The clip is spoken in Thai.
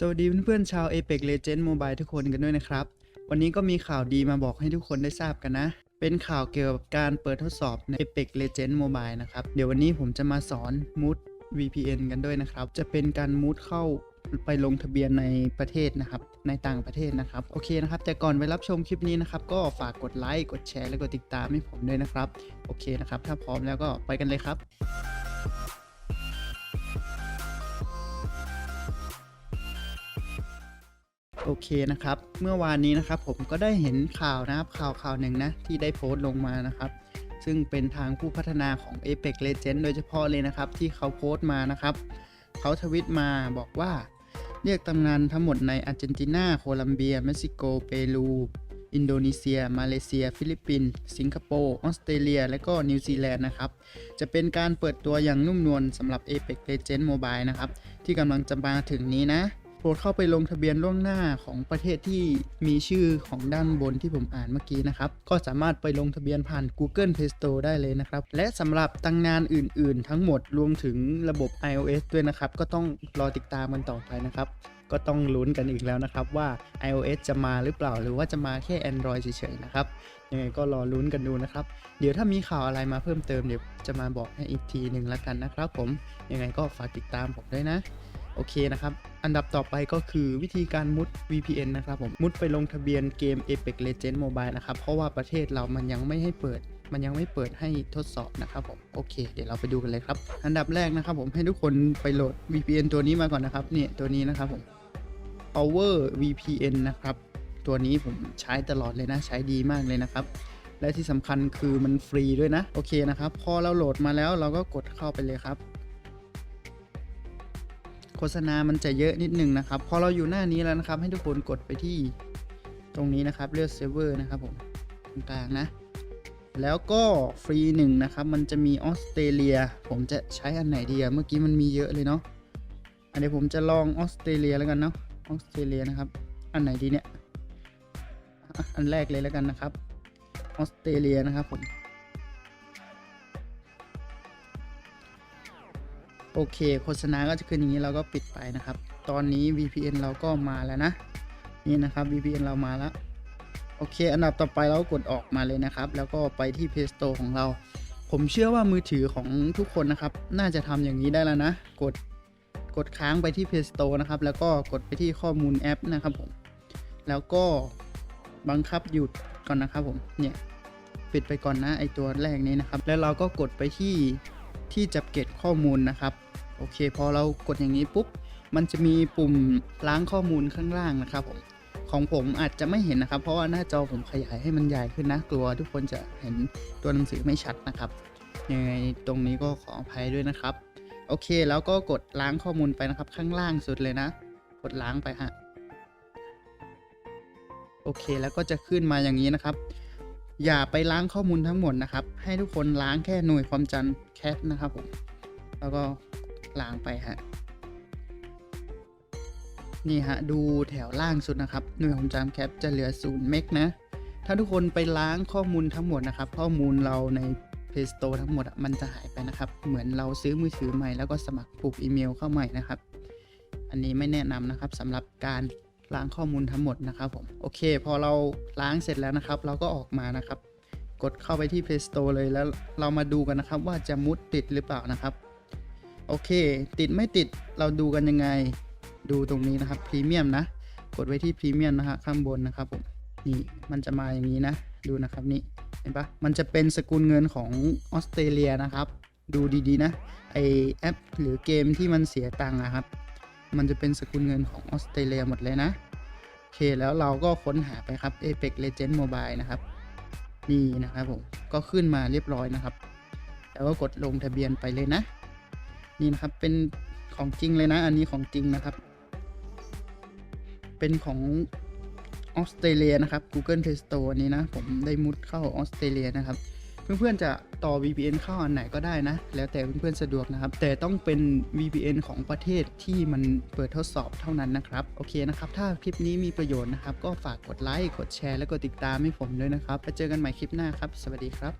สวัสดีเพื่อนๆชาว Apex Legends Mobile ทุกคนกันด้วยนะครับ วันนี้ก็มีข่าวดีมาบอกให้ทุกคนได้ทราบกันนะ เป็นข่าวเกี่ยวกับการเปิดทดสอบใน Apex Legends Mobile นะครับ เดี๋ยววันนี้ผมจะมาสอน Mood VPN กันด้วยนะครับ จะเป็นการมูดเข้าไปลงทะเบียนในประเทศนะครับ ในต่างประเทศนะครับ โอเคนะครับ แต่ก่อนไปรับชมคลิปนี้นะครับ ก็ฝากกดไลค์ กดแชร์ และกดติดตามให้ผมด้วยนะครับ โอเคนะครับ ถ้าพร้อมแล้วก็ไปกันเลยครับ โอเคนะครับ เมื่อวานนี้นะครับผมก็ได้เห็นข่าวนะครับข่าวข่าวหนึ่งนะที่ได้โพสต์ลงมานะครับ ซึ่งเป็นทางผู้พัฒนาของ Apex Legends โดยเฉพาะเลยนะครับที่เขาโพสต์มานะครับ เขาทวิตมาบอกว่า เรียกตำนานทั้งหมดในอาร์เจนตินา โคลัมเบีย เม็กซิโก เปรู อินโดนีเซีย มาเลเซีย ฟิลิปปินส์ สิงคโปร์ ออสเตรเลีย และก็นิวซีแลนด์นะครับ จะเป็นการเปิดตัวอย่างนุ่มนวลสำหรับ Apex Legends Mobile นะครับที่กำลังจะมาถึงนี้นะ ดเข้าไปลงทะเบียนล่วงหน้าของประเทศที่มีชื่อของด้านบนที่ผมอ่านเมื่อกี้นะครับ ก็สามารถไปลงทะเบียนผ่าน Google Play Store ได้เลยนะครับ และสำหรับตังงานอื่น ๆ ทั้งหมดรวมถึงระบบ iOS ด้วยนะครับ ก็ต้องรอติดตามกันต่อไปนะครับก็ต้องลุ้นกันอีกแล้วนะครับว่า iOS จะมาหรือเปล่าหรือว่าจะมาแค่ Android เฉยๆนะครับยังไงก็รอลุ้นกันดูนะครับ เดี๋ยวถ้ามีข่าวอะไรมาเพิ่มเติมเดี๋ยวจะมาบอกให้อีกทีหนึ่งละกันนะครับผมยังไงก็ฝากติดตามผมด้วยนะ โอเคนะครับ อันดับต่อไปก็คือวิธีการมุด VPN นะครับผม มุดไปลงทะเบียนเกม Apex Legends Mobile นะครับ เพราะว่าประเทศเรามันยังไม่ให้เปิด มันยังไม่เปิดให้ทดสอบนะครับผม โอเค เดี๋ยวเราไปดูกันเลยครับ อันดับแรกนะครับผมให้ทุกคนไปโหลด VPN ตัวนี้มาก่อนนะครับ เนี่ยตัวนี้นะครับผม Power VPN นะครับ ตัวนี้ผมใช้ตลอดเลยนะ ใช้ดีมากเลยนะครับและที่สำคัญคือมันฟรีด้วยนะ โอเคนะครับ พอเราโหลดมาแล้วเราก็กดเข้าไปเลยครับ โฆษณามันจะเยอะนิดนึงนะครับ พอเราอยู่หน้านี้แล้วนะครับ ให้ทุกคนกดไปที่ตรงนี้นะครับเลือกเซิร์ฟเวอร์นะครับผมตรงกลางนะ แล้วก็ฟรีหนึ่งนะครับ มันจะมีออสเตรเลีย ผมจะใช้อันไหนดีอะเมื่อกี้มันมีเยอะเลยเนาะอันนี้ผมจะลองออสเตรเลียแล้วกันเนาะออสเตรเลียนะครับ อันไหนดีเนี่ย อันแรกเลยแล้วกันนะครับออสเตรเลียนะครับผม โอเคโฆษณาก็จะขึ้นอย่างนี้เราก็ปิดไปนะครับ ตอนนี้ VPN เราก็มาแล้วนะ นี่นะครับ VPN เรามาแล้ว โอเค อันดับต่อไปเราก็กดออกมาเลยนะครับ แล้วก็ไปที่ Play Store ของเรา ผมเชื่อว่ามือถือของทุกคนนะครับ น่าจะทำอย่างนี้ได้แล้วนะ กดกดค้างไปที่ Play Store นะครับ แล้วก็กดไปที่ข้อมูลแอปนะครับผม แล้วก็บังคับหยุดก่อนนะครับผม เนี่ย ปิดไปก่อนนะไอตัวแรกนี้นะครับ แล้วเราก็กดไปที่ ที่จับเก็บข้อมูลนะครับ โอเค พอเรากดอย่างนี้ปุ๊บ มันจะมีปุ่มล้างข้อมูลข้างล่างนะครับผมของผมอาจจะไม่เห็นนะครับ เพราะว่าหน้าจอผมขยายให้มันใหญ่ขึ้นนะกลัวทุกคนจะเห็นตัวหนังสือไม่ชัดนะครับยังไงตรงนี้ก็ขออภัยด้วยนะครับ โอเคแล้วก็กดล้างข้อมูลไปนะครับ ข้างล่างสุดเลยนะ กดล้างไปฮะโอเคแล้วก็จะขึ้นมาอย่างนี้นะครับ อย่าไปล้างข้อมูลทั้งหมดนะครับ ให้ทุกคนล้างแค่หน่วยความจำแคปนะครับผม แล้วก็ล้างไปฮะ นี่ฮะ ดูแถวล่างสุดนะครับ หน่วยความจำแคปจะเหลือ0เมกนะ ถ้าทุกคนไปล้างข้อมูลทั้งหมดนะครับ ข้อมูลเราใน Play Store ทั้งหมดมันจะหายไปนะครับ เหมือนเราซื้อมือถือใหม่แล้วก็สมัครผูกอีเมลเข้าใหม่นะครับ อันนี้ไม่แนะนำนะครับสำหรับการ ล้างข้อมูลทั้งหมดนะครับผมโอเค พอเราล้างเสร็จแล้วนะครับ เราก็ออกมานะครับ กดเข้าไปที่ Play Store เลยแล้วเรามาดูกันนะครับ ว่าจะมุดติดหรือเปล่านะครับ โอเค ติดไม่ติดเราดูกันยังไงดูตรงนี้นะครับพรีเมียมนะ กดไว้ที่พรีเมียมนะฮะข้างบนนะครับผมนี่มันจะมาอย่างนี้นะ ดูนะครับนี่เห็นปะมันจะเป็นสกุลเงินของออสเตรเลียนะครับ ดูดีๆนะไอแอปหรือเกมที่มันเสียตังค์อะครับ มันจะเป็นสกุลเงินของออสเตรเลียหมดเลยนะโอเคแล้วเราก็ค้นหาไปครับ Apex Legend Mobile นะครับ นี่นะครับผม ก็ขึ้นมาเรียบร้อยนะครับ แล้วก็กดลงทะเบียนไปเลยนะ นี่นะครับเป็นของจริงเลยนะ อันนี้ของจริงนะครับ เป็นของออสเตรเลียนะครับ Google Play Store นี้นะ ผมได้มุดเข้าออสเตรเลียนะครับ เพื่อนๆจะต่อ VPN เข้าอันไหนก็ได้นะ แล้วแต่เพื่อนๆสะดวกนะครับ แต่ต้องเป็น VPN ของประเทศที่มันเปิดทดสอบเท่านั้นนะครับ โอเคนะครับ ถ้าคลิปนี้มีประโยชน์นะครับ ก็ฝากกดไลค์ กดแชร์ และกดติดตามให้ผมด้วยนะครับ ไปเจอกันใหม่คลิปหน้าครับ สวัสดีครับ